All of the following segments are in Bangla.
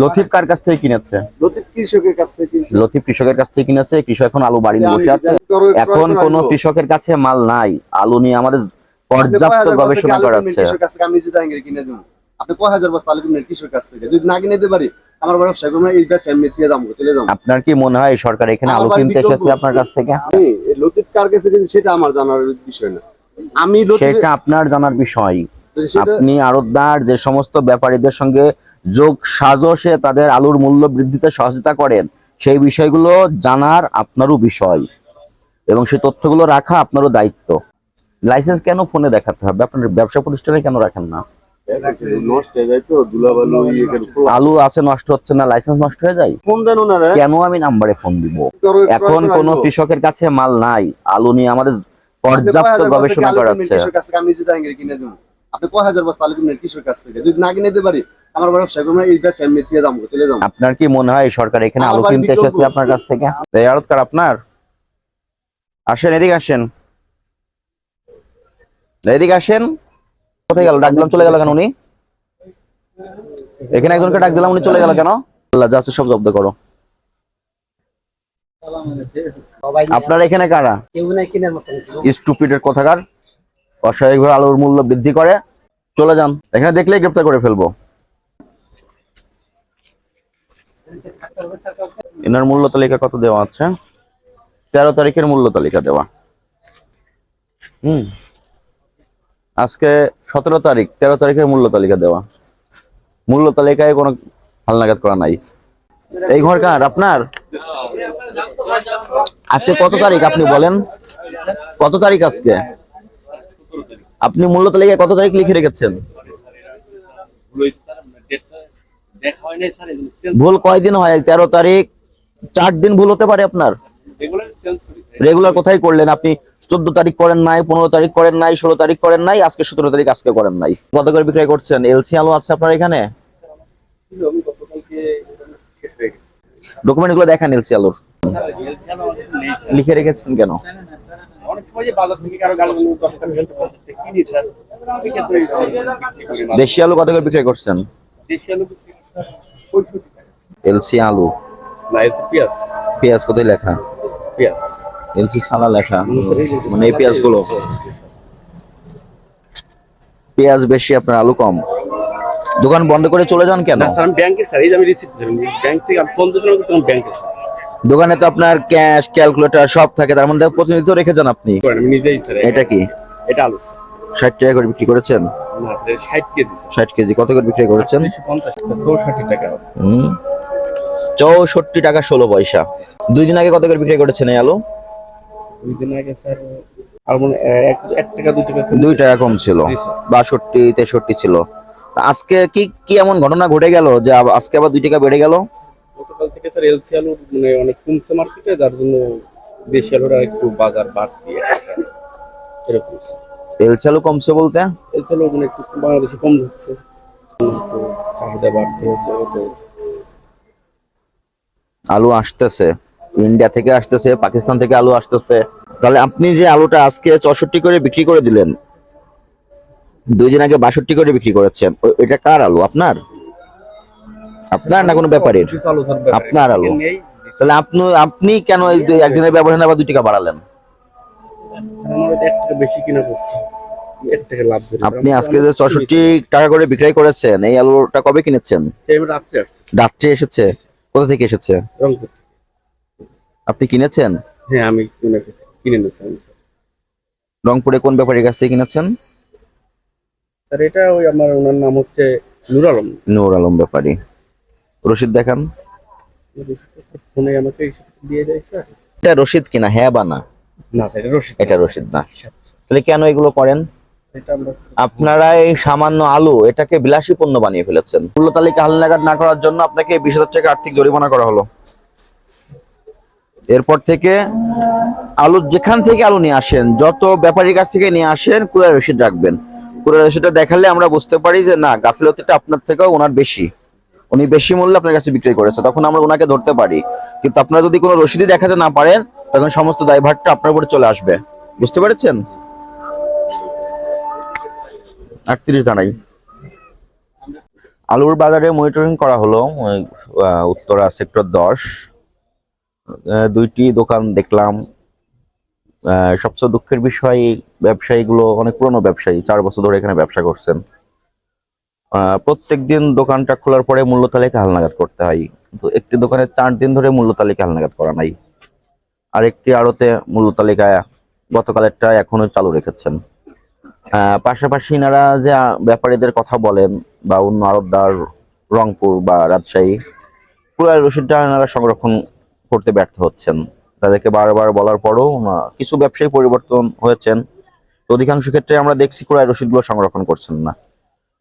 লতিফ কার কাছ থেকে কিনেছে? লতিফ কৃষকের কাছ থেকে কিনছে। লতিফ কৃষকের কাছ থেকে কিনেছে কৃষক এখন আলু বাড়ি নিয়ে বসে আছে। এখন করে কোন কৃষকের কাছে মাল নাই। আলু নিয়ে আমাদের পর্যাপ্ত গবেষণা করা হচ্ছে কৃষকের কাছ থেকে? আমি যদি জাহাঙ্গীর কিনে দেবো। আপনি কয় হাজার বস্তা আলু কিনবেন কৃষকের কাছ থেকে? যদি না কিনে দিতে পারি আমার ব্যবসা করব এই ব্যবসা আমি থেকে যাব চলে যাব। আপনার কি মনে হয় সরকার এখানে আলু কিনতে এসেছে আপনার কাছ থেকে? লতিফ কার কাছে কিনছি সেটা আমার জানার বিষয় না। আমি সেটা আপনার জানার বিষয়। আপনি আড়তদার যে সমস্ত ব্যাপারীদের সঙ্গে যোগ সাজসে তাদের আলুর মূল্য বৃদ্ধিতে সহযোগিতা করেন সেই বিষয়গুলো জানার আপনারও বিষয় এবং সেই তথ্যগুলো রাখা আপনারও দায়িত্ব। লাইসেন্স কেন ফোনে দেখাতে হবে? আপনার ব্যবসা প্রতিষ্ঠানে কেন রাখেন না। আলু আছে নষ্ট হচ্ছে না লাইসেন্স নষ্ট হয়ে যায়? কেন আমি নাম্বারে ফোন দিব? এখন কোন কৃষকের কাছে মাল নাই। আলু নিয়ে আমাদের পর্যাপ্ত গবেষণা আলু করা কিনবেন হচ্ছে কৃষকের কাছ থেকে আমি যদি জাহাঙ্গীর কিনে দেবো আপনি কয় হাজার বস্তা আলু কিনবেন কৃষকের কাছ থেকে? যদি না কিনে দিতে পারি আমার ব্যবসা করব এই ব্যবসা আমি থেকে যাব চলে যাব। আপনার কি মনে হয় সরকার এখানে আলু কিনতে এসেছে আপনার কাছ থেকে? এই আড়তকার আপনার? আসেন এদিকে আসেন। এদিকে আসেন। কোথায় গেল? ডাক চলে গেল কেন উনি? এখানে একজনকে ডাক দিলাম উনি চলে গেল কেন? আল্লাহ যা সব জব্দ করো। আপনার এখানে কারা? স্টুপিডের কথাকার? অস্বাভাবিকভাবে আলুর মূল্য বৃদ্ধি করে। চলে যান। এখানে দেখলেই গ্রেপ্তার করে ফেলব। এনার মূল্য তালিকা কত দেওয়া আছে? তেরো তারিখের মূল্য তালিকা দেওয়া। হুম। আজকে সতেরো তারিখ, তেরো তারিখের মূল্য তালিকা দেওয়া। মূল্য তালিকায় কোনো হালনাগাদ করা নাই। এই ঘর কার? আপনার? আজকে কত তারিখ আপনি বলেন? কত তারিখ আজকে? আপনি মূল্য তালিকায় কত তারিখ লিখে রেখেছেন দেখা হয় নাই স্যার ভুল কয়দিন হয়? তেরো তারিখ। চার দিন ভুল হতে পারে আপনার? রেগুলার কোথায় করলেন আপনি? চোদ্দ তারিখ করেন নাই পনেরো তারিখ করেন নাই ষোলো তারিখ করেন নাই আজকে সতেরো তারিখ আজকে করেন নাই। কত করে বিক্রয় করছেন। এলসি আলু আছে আপনার এখানে? ডকুমেন্টগুলো দেখান এলসি আলুর। লিখে রেখেছেন কেন? দশ আলু কত করে বিক্রয় করছেন? দেশি আলু এলসি আলু। না পেঁয়াজ। পেঁয়াজ কোথায় লেখা? পেঁয়াজ। এলসি সালা লেখা। মানে এই পেঁয়াজগুলো পেঁয়াজ বেশি আপনার আলু কম। দোকান বন্ধ করে চলে যান কেন? স্যার আমি ব্যাংকে স্যার এই যে আমি রিসিপ্ট ব্যাংক থেকে আমি ফোন দিয়েছিলাম তখন ব্যাংকে দোকানে তো আপনার ক্যাশ ক্যালকুলেটর সব থাকে তার মধ্যে প্রতিনিধিত্ব রেখে যান আপনি। আমি নিজেই স্যার এটা কি? এটা আলু স্যার। ষাট টাকা করে বিক্রি করেছেন? ষাট কেজি কত করে বিক্রি করেছেন? চৌষট্টি টাকা। হুম। চৌষট্টি টাকা ষোলো পয়সা। দুই দিন আগে কত করে বিক্রি করেছেন এই আলু? দুই দিন আগে স্যার আর মনে এক এক টাকা দুই টাকা দুই টাকা কম ছিল। বাষট্টি তেষট্টি ছিল। তা আজকে কি কি এমন ঘটনা ঘটে গেল যে আজকে আবার দুই টাকা বেড়ে গেল? গতকাল থেকে স্যার এলসি আলু মানে অনেক কমছে মার্কেটে যার জন্য দেশি আলুটা একটু বাজার বাড়তি। এরকম। আলু কমছে বলতে? আলু মানে একটু বাংলাদেশে কম হচ্ছে। চাহিদা বাড়তি হচ্ছে তো আলু আসতেছে। ইন্ডিয়া থেকে আসতেছে পাকিস্তান থেকে আলু আসতেছে। তাহলে আপনি যে আলুটা আজকে চৌষট্টি করে বিক্রি করে দিলেন দুই দিন আগে বাষট্টি করে বিক্রি করেছেন এটা কার আলু? আপনার? আপনার না কোনো ব্যাপারের? আপনার আলু। তাহলে আপনি আপনি কেন এই দুই- একদিনের ব্যবধানে আবার দুই টাকা বাড়ালেন? আমার এক টাকা বেশি কিনা করছি। এক টাকা লাভ ধরে। আপনি আজকে যে চৌষট্টি টাকা করে বিক্রয় করেছেন এই আলুটা কবে কিনেছেন? রাত্রে আসছি। রাত্রে এসেছে? কোথা থেকে এসেছে? রংপুর আপনি কিনেছেন? হ্যাঁ আমি কিনে রংপুরে কোন ব্যাপারীর কাছ থেকে কিনেছেন? স্যার এটা ওই আমার ওনার নাম হচ্ছে নুর আলম। নূর আলম ব্যাপারী। রশিদ দেখান। ফোনে আমাকে দিয়ে দেয় স্যার। এটা রশিদ কিনা? হ্যাঁ বা না? না এটা রশিদ এটা রশিদ না। তাহলে কেন এগুলো করেন? আপনারা এই সামান্য আলু এটাকে বিলাসী পণ্য বানিয়ে ফেলেছেন। মূল্য তালিকা হালনাগাদ না করার জন্য আপনাকে বিশ হাজার টাকা আর্থিক জরিমানা করা হলো। এরপর থেকে আলু যেখান থেকে আলু নিয়ে আসেন যত ব্যাপারীর কাছ থেকে নিয়ে আসেন কুড়ার রসিদ রাখবেন। কুড়ার রসিদটা দেখালে আমরা বুঝতে পারি যে না গাফিলতিটা আপনার থেকেও ওনার বেশি। উনি বেশি মূল্যে আপনার কাছে বিক্রি করেছে তখন আমরা ওনাকে ধরতে পারি। কিন্তু আপনারা যদি কোনো রসিদই দেখাতে না পারেন তখন সমস্ত দায়ভারটা আপনার উপরে চলে আসবে। বুঝতে পেরেছেন? আটত্রিশ দাঁড়াই আলুর বাজারে মনিটরিং করা হলো উত্তরা সেক্টর দশ। দুইটি দোকান দেখলাম। সবচেয়ে দুঃখের বিষয় ব্যবসায়ীগুলো অনেক পুরনো ব্যবসায়ী, চার বছর ধরে এখানে ব্যবসা করছেন। প্রত্যেক দিন দোকানটা খোলার পরে মূল্য তালিকা হালনাগাদ করতে হয়। কিন্তু একটি দোকানে চার দিন ধরে মূল্য তালিকা হালনাগাদ করা নাই। আরেকটি আড়তে মূল্য তালিকা গতকালেরটা এখনও চালু রেখেছেন। পাশাপাশি এনারা যে ব্যাপারীদের কথা বলেন বা অন্য আড়তদার রংপুর বা রাজশাহী পুরো রসিদটা এনারা সংরক্ষণ করতে ব্যর্থ হচ্ছেন। তাদেরকে বারবার বলার পরও কিছু ব্যবসায়ী পরিবর্তন হয়েছেন। তো অধিকাংশ ক্ষেত্রে আমরা দেখছি ক্রয় রসিদগুলো সংরক্ষণ করছেন না।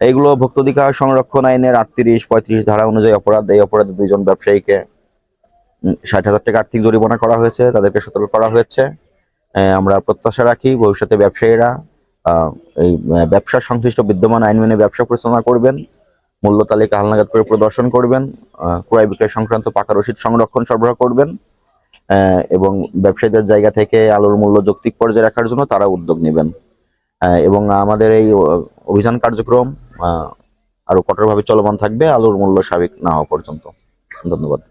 এইগুলো ভোক্তাধিকার সংরক্ষণ আইনের আটত্রিশ পঁয়ত্রিশ ধারা অনুযায়ী অপরাধ, এই অপরাধে দুইজন ব্যবসায়ীকে ষাট হাজার টাকা আর্থিক জরিমানা করা হয়েছে তাদেরকে সতর্ক করা হয়েছে। আমরা প্রত্যাশা রাখি ভবিষ্যতে ব্যবসায়ীরা এই ব্যবসা সংশ্লিষ্ট বিদ্যমান আইন মেনে ব্যবসা পরিচালনা করবেন মূল্য তালিকা হালনাগাদ করে প্রদর্শন করবেন ক্রয় বিক্রয় সংক্রান্ত পাকা রসিদ সংরক্ষণ সরবরাহ করবেন এবং ব্যবসায়ীদের জায়গা থেকে আলুর মূল্য যৌক্তিক পর্যায়ে রাখার জন্য তারা উদ্যোগ নেবেন। এবং আমাদের এই অভিযান কার্যক্রম আহ, আরও কঠোরভাবে চলমান থাকবে আলুর মূল্য স্বাভাবিক না হওয়া পর্যন্ত। ধন্যবাদ।